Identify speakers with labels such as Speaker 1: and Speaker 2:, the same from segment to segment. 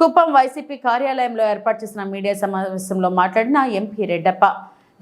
Speaker 1: Kuppam YCP కార్యాలయంలో ఏర్పాటు చేసిన మీడియా సమావేశంలో మాట్లాడిన ఎంపీ రెడ్డప్ప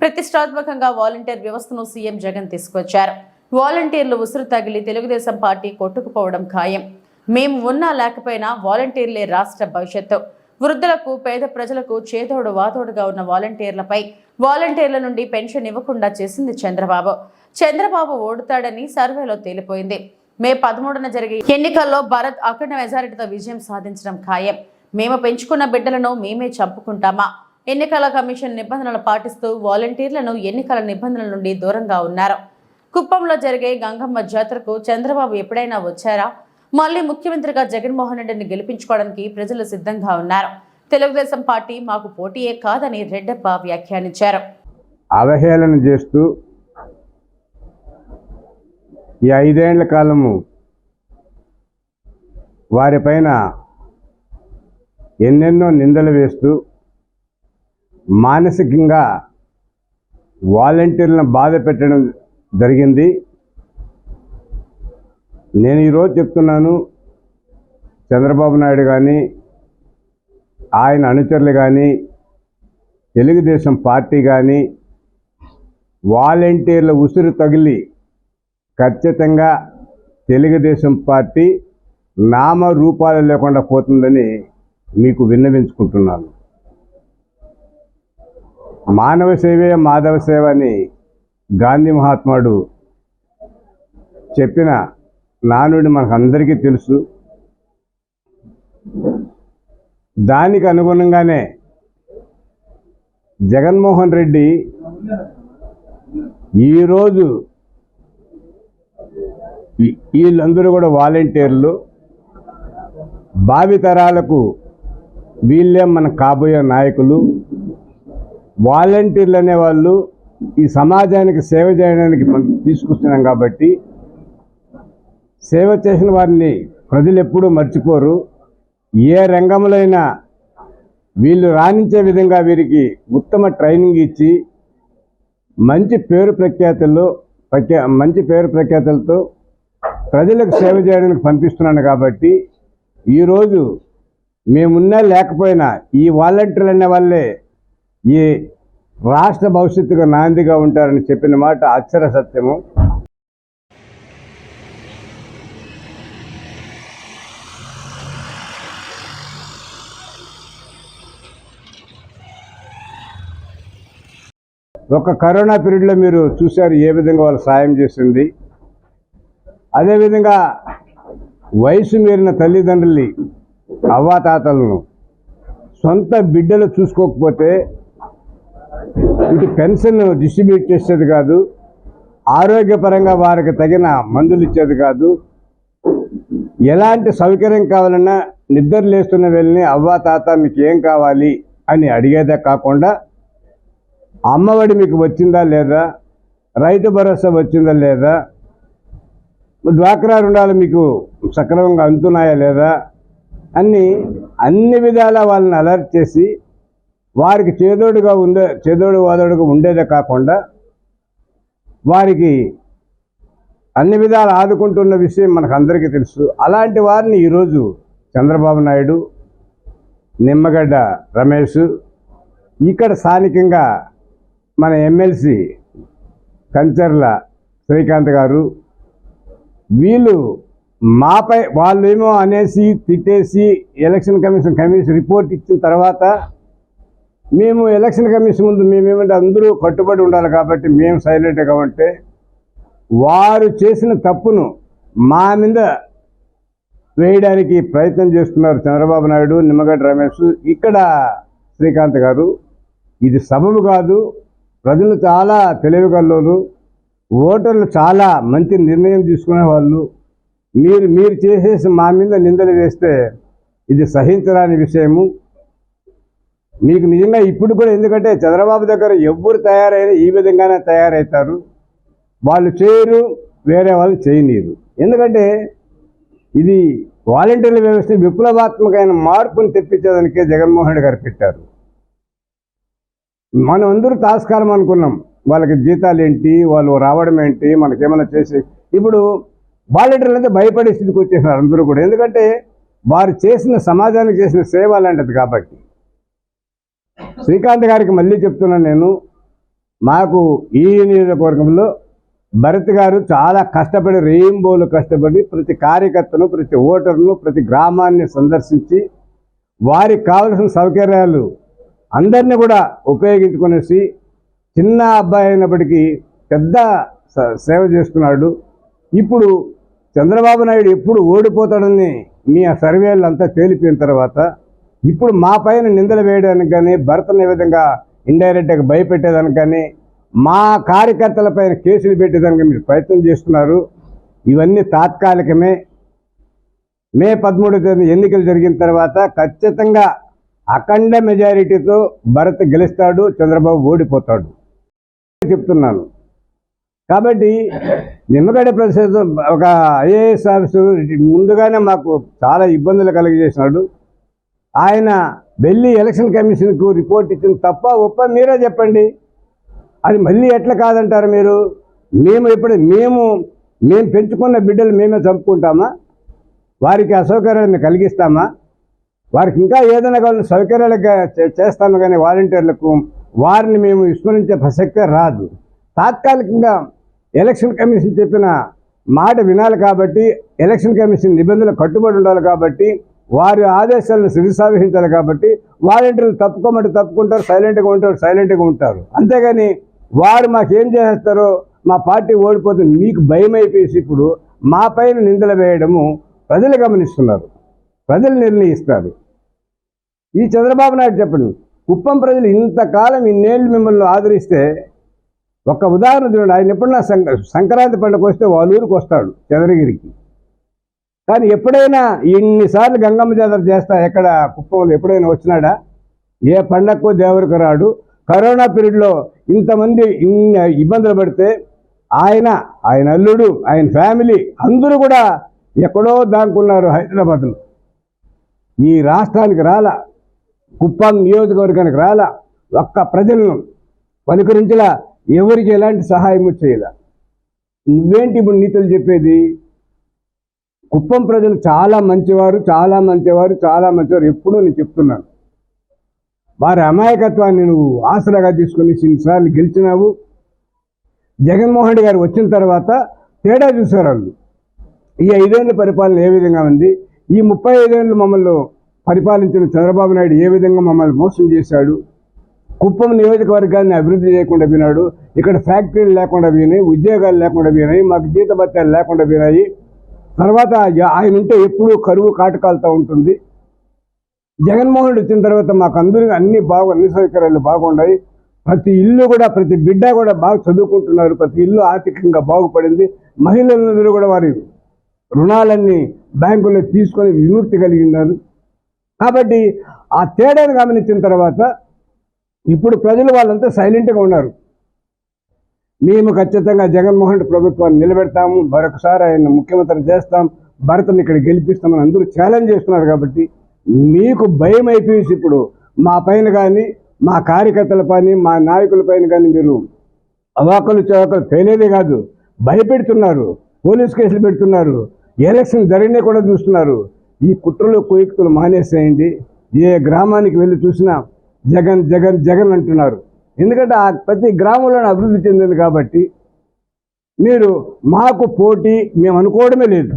Speaker 1: ప్రతిష్టాత్మకంగా వాలంటీర్ వ్యవస్థను సీఎం జగన్ తీసుకొచ్చారు. వాలంటీర్లు ఉసురు తగిలి తెలుగుదేశం పార్టీ కొట్టుకుపోవడం ఖాయం. మేము ఉన్నా లేకపోయినా వాలంటీర్లే రాష్ట్ర భవిష్యత్తు. వృద్ధులకు పేద ప్రజలకు చేదోడు వాతోడుగా ఉన్న వాలంటీర్లపై వాలంటీర్ల నుండి పెన్షన్ ఇవ్వకుండా చేసింది చంద్రబాబు. చంద్రబాబు ఓడుతాడని సర్వేలో తేలిపోయింది. మే పదమూడున జరిగే ఎన్నికల్లో భారత్ అఖండ మెజారిటీతో విజయం సాధించడం ఖాయం. మేము పెంచుకున్న బిడ్డలను మేమే చంపుకుంటామా? ఎన్నికల కమిషన్ నిబంధనలు పాటిస్తూ వాలంటీర్లను ఎన్నికల నిబంధనల నుండి దూరంగా ఉన్నారు. కుప్పంలో జరిగే గంగమ్మ జాతరకు చంద్రబాబు ఎప్పుడైనా వచ్చారా? మళ్ళీ ముఖ్యమంత్రిగా జగన్మోహన్ రెడ్డిని గెలిపించుకోవడానికి ప్రజలు సిద్ధంగా ఉన్నారు. తెలుగుదేశం పార్టీ మాకు పోటీయే కాదని రెడ్డప్ప వ్యాఖ్యానించారు.
Speaker 2: అవహేళన చేస్తూ ఈ ఐదేళ్ళ కాలము వారిపైన ఎన్నెన్నో నిందలు వేస్తూ మానసికంగా వాలంటీర్లను బాధ పెట్టడం జరిగింది. నేను ఈరోజు చెప్తున్నాను చంద్రబాబు నాయుడు కానీ ఆయన అనుచరులు కానీ తెలుగుదేశం పార్టీ కానీ వాలంటీర్ల ఉసురు తగిలి ఖచ్చితంగా తెలుగుదేశం పార్టీ నామ రూపాలు లేకుండా పోతుందని మీకు విన్నవించుకుంటున్నాను. మానవ సేవే మాధవ సేవ అని గాంధీ మహాత్ముడు చెప్పిన నానుడి మనకు అందరికీ తెలుసు. దానికి అనుగుణంగానే జగన్మోహన్ రెడ్డి ఈరోజు వీళ్ళందరూ కూడా వాలంటీర్లు. భావితరాలకు వీళ్ళే మన కాబోయే నాయకులు. వాలంటీర్లు అనేవాళ్ళు ఈ సమాజానికి సేవ చేయడానికి మనం తీసుకొస్తున్నాం కాబట్టి సేవ చేసిన వారిని ప్రజలు ఎప్పుడూ మర్చిపోరు. ఏ రంగంలో అయినా వీళ్ళు రాణించే విధంగా వీరికి ఉత్తమ ట్రైనింగ్ ఇచ్చి మంచి పేరు ప్రఖ్యాతుల్లో ప్రఖ్యా మంచి పేరు ప్రఖ్యాతులతో ప్రజలకు సేవ చేయడానికి పంపిస్తున్నాను కాబట్టి ఈరోజు మేమున్నా లేకపోయినా ఈ వాలంటీర్లు అనే వాళ్ళే ఈ రాష్ట్ర భవిష్యత్తుకు నాందిగా ఉంటారని చెప్పిన మాట అక్షర సత్యము. ఒక కరోనా పీరియడ్లో మీరు చూశారు ఏ విధంగా వాళ్ళు సాయం చేసింది. అదేవిధంగా వయసు మీరిన తల్లిదండ్రుల్ని అవ్వాతాతలను సొంత బిడ్డలు చూసుకోకపోతే ఇటు పెన్షన్ డిస్ట్రిబ్యూట్ చేసేది కాదు ఆరోగ్యపరంగా వారికి తగిన మందులు ఇచ్చేది కాదు. ఎలాంటి సౌకర్యం కావాలన్నా నిద్ర లేస్తున్న వెళ్ళని అవ్వా తాత మీకు ఏం కావాలి అని అడిగేదే కాకుండా అమ్మఒడి మీకు వచ్చిందా లేదా రైతు భరోసా వచ్చిందా లేదా డ్వాక్రా రుణాలు మీకు సక్రమంగా అందుతున్నాయా లేదా అన్ని అన్ని విధాల వాళ్ళని అలర్ట్ చేసి వారికి చేదోడుగా ఉండే చేదోడు వాదోడుగా ఉండేదే కాకుండా వారికి అన్ని విధాలు ఆదుకుంటున్న విషయం మనకు అందరికీ తెలుసు. అలాంటి వారిని ఈరోజు చంద్రబాబు నాయుడు నిమ్మగడ్డ రమేష్ ఇక్కడ స్థానికంగా మన ఎమ్మెల్సీ కంచర్ల శ్రీకాంత్ గారు వీళ్ళు మాపై వాళ్ళు ఏమో అనేసి తిట్టేసి ఎలక్షన్ కమిషన్ కమిషన్ రిపోర్ట్ ఇచ్చిన తర్వాత మేము ఎలక్షన్ కమిషన్ ముందు మేమేమంటే అందరూ కట్టుబడి ఉండాలి కాబట్టి మేము సైలెంట్గా ఉంటే వారు చేసిన తప్పును మా మీద వేయడానికి ప్రయత్నం చేస్తున్నారు చంద్రబాబు నాయుడు నిమ్మగడ్డ రమేష్. ఇక్కడ శ్రీకాంత్ గారు ఇది సబబు కాదు ప్రజలు చాలా తెలివిగల్లోరు ఓటర్లు చాలా మంచి నిర్ణయం తీసుకునే వాళ్ళు. మీరు మీరు చేసేసి మా మీద నిందలు వేస్తే ఇది సహించరాని విషయము. మీకు నిజంగా ఇప్పుడు కూడా ఎందుకంటే చంద్రబాబు దగ్గర ఎవ్వరు తయారైనా ఈ విధంగానే తయారవుతారు వాళ్ళు చేయరు వేరే వాళ్ళు చేయనీరు ఎందుకంటే ఇది వాలంటీర్ల వ్యవస్థ విప్లవాత్మకమైన మార్పును తెప్పించేదానికే జగన్మోహన్ రెడ్డి గారు పెట్టారు. మనం అందరూ తాస్కాలం అనుకున్నాం. వాళ్ళకి జీతాలు ఏంటి వాళ్ళు రావడం ఏంటి మనకేమైనా చేసి ఇప్పుడు వాలంటీర్లు అయితే భయపడే స్థితికి వచ్చేసినారు అందరూ కూడా. ఎందుకంటే వారు చేసిన సమాజానికి చేసిన సేవ లాంటిది కాబట్టి. శ్రీకాంత్ గారికి మళ్ళీ చెప్తున్నాను నేను మాకు ఈ నియోజకవర్గంలో భరత్ గారు చాలా కష్టపడి రెయింబోలు కష్టపడి ప్రతి కార్యకర్తను ప్రతి ఓటర్ను ప్రతి గ్రామాన్ని సందర్శించి వారికి కావలసిన సౌకర్యాలు అందరినీ కూడా ఉపయోగించుకునేసి చిన్న అబ్బాయి అయినప్పటికీ పెద్ద స- సేవ చేస్తున్నాడు. ఇప్పుడు చంద్రబాబు నాయుడు ఎప్పుడు ఓడిపోతాడని మీ ఆ సర్వేలు అంతా తేలిపోయిన తర్వాత ఇప్పుడు మా పైన నిందలు వేయడానికి కానీ భరతను ఏ విధంగా ఇండైరెక్ట్గా భయపెట్టేదానికి కానీ మా కార్యకర్తల పైన కేసులు పెట్టేదానికి మీరు ప్రయత్నం చేస్తున్నారు. ఇవన్నీ తాత్కాలికమే. మే పదమూడవ తేదీ ఎన్నికలు జరిగిన తర్వాత ఖచ్చితంగా అఖండ మెజారిటీతో భరత్ గెలుస్తాడు చంద్రబాబు ఓడిపోతాడు. చెప్తున్నాను. కాబట్టి నిమ్మగడ్డ ప్రసాద్ ఒక ఐఏఎస్ ఆఫీసర్ ముందుగానే మాకు చాలా ఇబ్బందులు కలిగజేసినాడు. ఆయన వెళ్ళి ఎలక్షన్ కమిషన్కు రిపోర్ట్ ఇచ్చిన తప్ప ఒప్ప మీరే చెప్పండి. అది మళ్ళీ ఎట్లా కాదంటారు మీరు? మేము ఇప్పుడు మేము మేము పెంచుకున్న బిడ్డలు మేమే చంపుకుంటామా? వారికి అసౌకర్యాలు మేము కలిగిస్తామా? వారికి ఇంకా ఏదైనా కావాలని సౌకర్యాలుగా చే- చేస్తాము కానీ వాలంటీర్లకు వారిని మేము విస్మరించే ప్రసక్తే రాదు. తాత్కాలికంగా ఎలక్షన్ కమిషన్ చెప్పిన మాట వినాలి కాబట్టి ఎలక్షన్ కమిషన్ నిబంధనలు కట్టుబడి ఉండాలి కాబట్టి వారి ఆదేశాలను శిరసావహించాలి కాబట్టి వాలంటీర్లు తప్పుకోమంటే తప్పుకుంటారు సైలెంట్గా ఉంటారు సైలెంట్గా ఉంటారు. అంతేగాని వారు మాకేం చేస్తారో మా పార్టీ ఓడిపోతుంది మీకు భయం అయిపోయేసి ఇప్పుడు మా పైన నిందలు వేయడము ప్రజలు గమనిస్తున్నారు ప్రజలు నిర్ణయిస్తారు. ఈ చంద్రబాబు నాయుడు చెప్పండి కుప్పం ప్రజలు ఇంతకాలం ఇన్నేళ్ళు మిమ్మల్ని ఆదరిస్తే ఒక ఉదాహరణ చూడండి. ఆయన ఎప్పుడన్నా సంక సంక్రాంతి పండుగ వస్తే వాళ్ళ ఊరికి వస్తాడు చంద్రగిరికి. కానీ ఎప్పుడైనా ఇన్నిసార్లు గంగమ్మ జాతర చేస్తా ఎక్కడ కుప్పంలో ఎప్పుడైనా వచ్చినాడా? ఏ పండగకు దేవరికి రాడు. కరోనా పీరియడ్లో ఇంతమంది ఇన్ని ఇబ్బందులు పడితే ఆయన ఆయన అల్లుడు ఆయన ఫ్యామిలీ అందరూ కూడా ఎక్కడో దాక్కున్నారు హైదరాబాద్లో. ఈ రాష్ట్రానికి రాలా కుప్పం నియోజకవర్గానికి రాలా ఒక్క ప్రజలను పలుకరించలా ఎవరికి ఎలాంటి సహాయము చేయలే? నువ్వేంటి ఇప్పుడు నీతులు చెప్పేది? కుప్పం ప్రజలు చాలా మంచివారు చాలా మంచివారు చాలా మంచివారు. ఎప్పుడూ నేను చెప్తున్నాను. వారి అమాయకత్వాన్ని నువ్వు ఆసరాగా తీసుకుని ఇన్నిసార్లు గెలిచినావు. జగన్మోహన్ రెడ్డి గారు వచ్చిన తర్వాత తేడా చూశారు వాళ్ళు. ఈ ఐదేళ్ళ పరిపాలన ఏ విధంగా ఉంది? ఈ ముప్పై ఐదేళ్ళు మమ్మల్ని పరిపాలించిన చంద్రబాబు నాయుడు ఏ విధంగా మమ్మల్ని మోసం చేశాడు? కుప్పం నియోజకవర్గాన్ని అభివృద్ధి చేయకుండా పోయినాడు. ఇక్కడ ఫ్యాక్టరీలు లేకుండా పోయినాయి ఉద్యోగాలు లేకుండా పోయినాయి మాకు జీతభత్యాలు లేకుండా పోయినాయి. తర్వాత ఆయన ఉంటే ఎప్పుడూ కరువు కాటకాలతో ఉంటుంది. జగన్మోహన్ రెడ్డి వచ్చిన తర్వాత మాకు అందరూ అన్ని బాగా అన్ని సౌకర్యాలు బాగున్నాయి. ప్రతి ఇల్లు కూడా ప్రతి బిడ్డ కూడా బాగా చదువుకుంటున్నారు. ప్రతి ఇల్లు ఆర్థికంగా బాగుపడింది. మహిళలందరూ కూడా వారి రుణాలన్నీ బ్యాంకులో తీసుకొని విముక్తి కలిగినారు కాబట్టి ఆ తేడాను గమనించిన తర్వాత ఇప్పుడు ప్రజలు వాళ్ళంతా సైలెంట్గా ఉన్నారు. మేము ఖచ్చితంగా జగన్మోహన్ రెడ్డి ప్రభుత్వాన్ని నిలబెడతాము మరొకసారి ఆయన ముఖ్యమంత్రి చేస్తాం భరతను ఇక్కడ గెలిపిస్తామని అందరూ ఛాలెంజ్ చేస్తున్నారు కాబట్టి మీకు భయం అయిపోయేసి ఇప్పుడు మా పైన కానీ మా కార్యకర్తల పైన మా నాయకుల పైన కానీ మీరు అవాకలు చవాకలు తెలియదే కాదు. భయపెడుతున్నారు పోలీస్ కేసులు పెడుతున్నారు ఎలక్షన్ జరిగినా కూడా చూస్తున్నారు. ఈ కుట్రలు కోయికలు మానేసేయండి. ఏ గ్రామానికి వెళ్ళి చూసినా జగన్ జగన్ జగన్ అంటున్నారు. ఎందుకంటే ఆ ప్రతి గ్రామంలో అభివృద్ధి చెందింది కాబట్టి మీరు మాకు పోటీ మేము అనుకోవడమే లేదు.